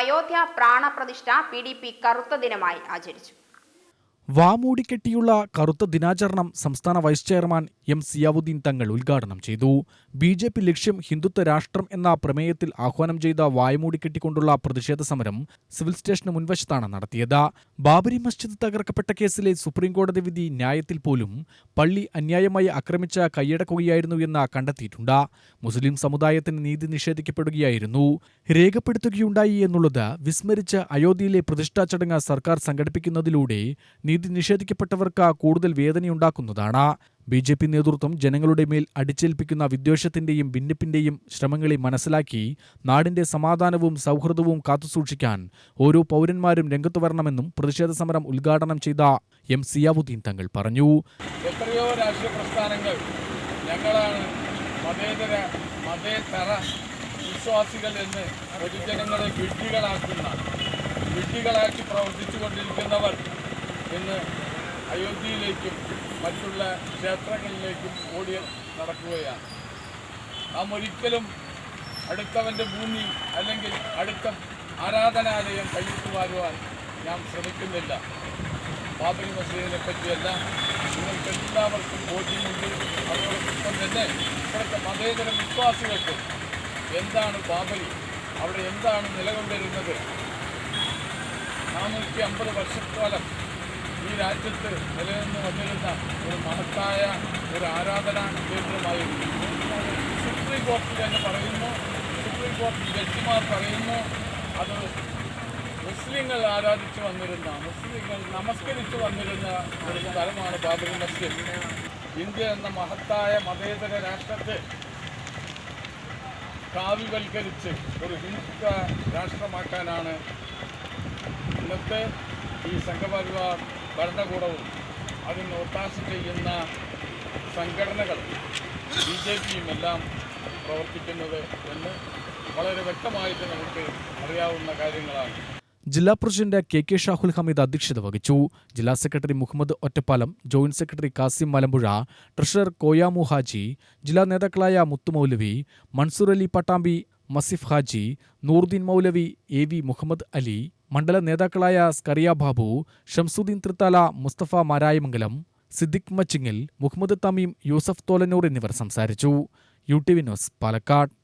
അയോധ്യ പ്രാണപ്രതിഷ്ഠ P D P കറുത്ത ദിനമായി ആചരിച്ചു. വാമൂടിക്കെട്ടിയുള്ള കറുത്ത ദിനാചരണം സംസ്ഥാന വൈസ് ചെയർമാൻ എം സിയാവുദ്ദീൻ തങ്ങൾ ഉദ്ഘാടനം ചെയ്തു. ബി ജെ പി ലക്ഷ്യം ഹിന്ദുത്വ രാഷ്ട്രം എന്ന പ്രമേയത്തിൽ ആഹ്വാനം ചെയ്ത വായമൂടിക്കെട്ടിക്കൊണ്ടുള്ള പ്രതിഷേധ സമരം സിവിൽ സ്റ്റേഷന് മുൻവശത്താണ് നടത്തിയത്. ബാബരി മസ്ജിദ് തകർക്കപ്പെട്ട കേസിലെ സുപ്രീംകോടതി വിധി ന്യായത്തിൽ പോലും പള്ളി അന്യായമായി ആക്രമിച്ച കൈയടക്കുകയായിരുന്നു എന്ന് കണ്ടെത്തിയിട്ടുണ്ട്. മുസ്ലിം സമുദായത്തിന് നീതി നിഷേധിക്കപ്പെടുകയായിരുന്നു. രേഖപ്പെടുത്തുകയുണ്ടായി എന്നുള്ളത് വിസ്മരിച്ച അയോധ്യയിലെ പ്രതിഷ്ഠാ ചടങ്ങ് സർക്കാർ സംഘടിപ്പിക്കുന്നതിലൂടെ നീതി നിഷേധിക്കപ്പെട്ടവർക്ക് കൂടുതൽ വേദനയുണ്ടാക്കുന്നതാണ്. ബി ജെ പി നേതൃത്വം ജനങ്ങളുടെ മേൽ അടിച്ചേൽപ്പിക്കുന്ന വിദ്വേഷത്തിന്റെയും ഭിന്നിപ്പിന്റെയും ശ്രമങ്ങളെ മനസ്സിലാക്കി നാടിന്റെ സമാധാനവും സൗഹൃദവും കാത്തുസൂക്ഷിക്കാൻ ഓരോ പൗരന്മാരും രംഗത്തു വരണമെന്നും പ്രതിഷേധ സമരം ഉദ്ഘാടനം ചെയ്ത എം സിയാവുദ്ദീൻ തങ്ങൾ പറഞ്ഞു. എത്രയോ രാഷ്ട്രീയ പ്രസ്ഥാനങ്ങൾ ഞങ്ങളാണ് മതേതര മതേതര വിശ്വാസികൾ എന്ന് പൊതുജനങ്ങളെ വിഡ്ഢികളാക്കുന്ന വിഡ്ഢികളാക്കി പ്രവർത്തിച്ചു കൊണ്ടിരിക്കുന്നവർ ഇന്ന് അയോധ്യയിലേക്കും മറ്റുള്ള ക്ഷേത്രങ്ങളിലേക്കും ഓടി നടക്കുകയാണ്. നാം ഒരിക്കലും അടുത്തവന്റെ ഭൂമി അല്ലെങ്കിൽ അടുത്ത ആരാധനാലയം കയ്യിട്ട് വാരുവാൻ ഞാൻ ശ്രമിക്കുന്നില്ല. ബാബരി മസ്ജിദിനെ പറ്റിയല്ല നിങ്ങൾക്ക് എല്ലാവർക്കും ബോധ്യമുണ്ട്. അതോടൊപ്പം തന്നെ ഇവിടുത്തെ മതേതര വിശ്വാസികൾക്ക് എന്താണ് ബാബരി? അവിടെ എന്താണ് നിലകൊണ്ടിരുന്നത്? നാനൂറ്റി അമ്പത് വർഷക്കാലം ഈ രാജ്യത്ത് നിലനിന്ന് വന്നിരുന്ന ഒരു മഹത്തായ ഒരു ആരാധനാ കേന്ദ്രമായിരുന്നു. സുപ്രീം കോടതി തന്നെ പറയുന്നു. സുപ്രീം കോടതി ജഡ്ജിമാർ പറയുന്നു. അത് മുസ്ലിങ്ങൾ ആരാധിച്ചു വന്നിരുന്ന മുസ്ലിങ്ങൾ നമസ്കരിച്ചു വന്നിരുന്ന ഒരു സ്ഥലമാണ് ബാബരി മസ്ജിദ്. ഇന്ത്യ എന്ന മഹത്തായ മതേതര രാഷ്ട്രത്തെ കാവ്യവൽക്കരിച്ച് ഒരു ഹിന്ദുത്വ രാഷ്ട്രമാക്കാനാണ് ഇന്നത്തെ ഈ സംഘപരിവാർ ഭരണകൂടവും അതിന് ഒത്താശ ചെയ്യുന്ന സംഘടനകൾ ബി ജെ പിയും എല്ലാം പ്രവർത്തിക്കുന്നത് എന്ന് വളരെ വ്യക്തമായിട്ട് നമുക്ക് അറിയാവുന്ന കാര്യങ്ങളാണ്. ജില്ലാ president K K Shahul Hameed അധ്യക്ഷത വഹിച്ചു. ജില്ലാ secretary Muhammad Ottapalam joint secretary Kasim Malampuzha treasurer Koyamu Haji ജില്ലാ നേതാക്കളായ മുത്തുമൗലവി മൻസൂർ അലി പട്ടാമ്പി മസിഫ് ഹാജി നൂറുദ്ദീൻ മൗലവി എ വി മുഹമ്മദ് അലി മണ്ഡല നേതാക്കളായ സ്കറിയ ബാബു ഷംസുദ്ദീൻ തൃത്താല മുസ്തഫ മാരായമംഗലം സിദ്ദിഖ് മച്ചിങ്ങിൽ മുഹമ്മദ് തമീം യൂസഫ് തോലനൂർ എന്നിവർ സംസാരിച്ചു. U T V news Palakkad.